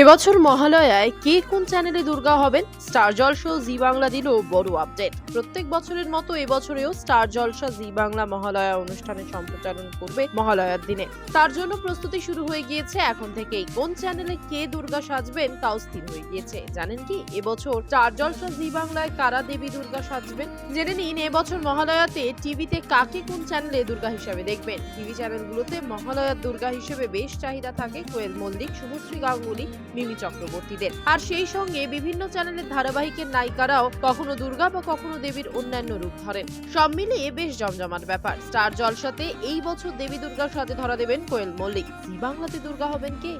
এবছর মহালয়ায় কে কোন চ্যানেলে দুর্গা হবেন? স্টার জলসা, জি বাংলা দিল বড় আপডেট। প্রত্যেক বছরের মতো এবছরেও স্টার জলসা, জি বাংলা মহালয়া অনুষ্ঠানে সম্প্রচারণ করবে মহালয়ার দিনে। তার জন্য প্রস্তুতি শুরু হয়ে গিয়েছে এখন থেকেই। কোন চ্যানেলে কে দুর্গা সাজবেন তাও স্থির হয়ে গিয়েছে। জানেন কি, এবছর স্টার জলসা, জি বাংলায় কারা দেবী দুর্গা সাজবেন? জেনে নিন, এবছর মহালয়াতে টিভিতে কাকে কোন চ্যানেলে দুর্গা হিসাবে দেখবেন? টিভি চ্যানেলগুলোতে মহালয়ার দুর্গা হিসেবে বেশ চাহিদা থাকে। কোয়েল মল্লিক, শুভশ্রী গাঙ্গুলি মিমি চক্রবর্তীদের। আর সেই সঙ্গে বিভিন্ন চ্যানেলের ধারাবাহিকের নায়িকারাও কখনো দুর্গা বা কখনো দেবীর অন্যান্য রূপ ধরেন। সব মিলিয়ে বেশ জমজমাট ব্যাপার। স্টার জলসাতে এই বছর দেবী দুর্গার সাথে ধরা দেবেন কোয়েল মল্লিক। জি বাংলাতে দুর্গা হবেন কে?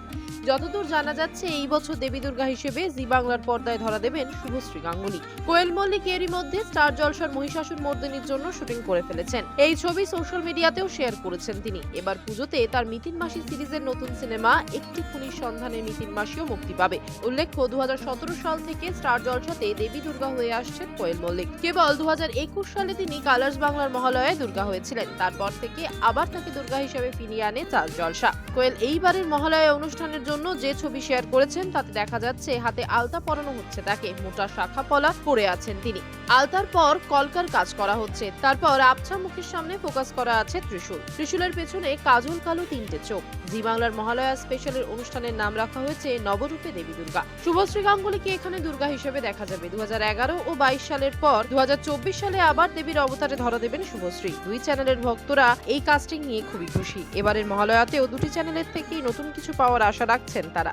যতদূর জানা যাচ্ছে, এই বছর দেবী দুর্গা হিসেবে জি বাংলার পর্দায় ধরা দেবেন শুভশ্রী গাঙ্গুলি। কোয়েল মল্লিক এরই মধ্যে স্টার জলসার মহিষাসুর মর্দিনীর জন্য শুটিং করে ফেলেছেন। এই ছবি সোশ্যাল মিডিয়াতেও শেয়ার করেছেন তিনি। এবার পুজোতে তার মিতিন মাসি সিরিজের নতুন সিনেমা একটি খুনির সন্ধানে মিতিন মাসিও মুক্তি পাবে। উল্লেখ্য দু হাজার সতেরো সাল থেকে স্টার জলসাতে দেবী দুর্গা হয়ে আসছেন কোয়েল মল্লিক। কেবল দুই হাজার একুশ সালে তিনি কালার্স বাংলার মহালয়ায় দুর্গা হয়েছিলেন। তারপর থেকে আবার তাকে দুর্গা হিসেবে ফিরিয়ে আনে স্টার জলসা। কোয়েল এইবারের মহালয়া অনুষ্ঠানের জন্য যে ছবি শেয়ার করেছেন, তাতে দেখা যাচ্ছে হাতে আলতা পরানো হচ্ছে তাকে। মোটা শাখা পলা পরে আছেন তিনি। আলতার পর কলকার কাজ করা হচ্ছে। তারপর আবছা মুখের সামনে ফোকাস করা আছে ত্রিশূল। ত্রিশূলের পেছনে কাজল কালো তিনটে চোখ। জি বাংলার মহালয়া স্পেশালের অনুষ্ঠানের নাম রাখা হয়েছে নবরূপে দেবী দুর্গা। শুভশ্রী গাঙ্গুলিকে এখানে দুর্গা হিসেবে দেখা যাবে। দু হাজার এগারো ও বাইশ সালের পর দু হাজার চব্বিশ সালে আবার দেবীর অবতারে ধরা দেবেন শুভশ্রী। দুই চ্যানেলের ভক্তরা এই কাস্টিং নিয়ে খুবই খুশি। এবারের মহালয়াতেও দুটি চ্যানেলের থেকেই নতুন কিছু পাওয়ার আশা রাখছেন তারা।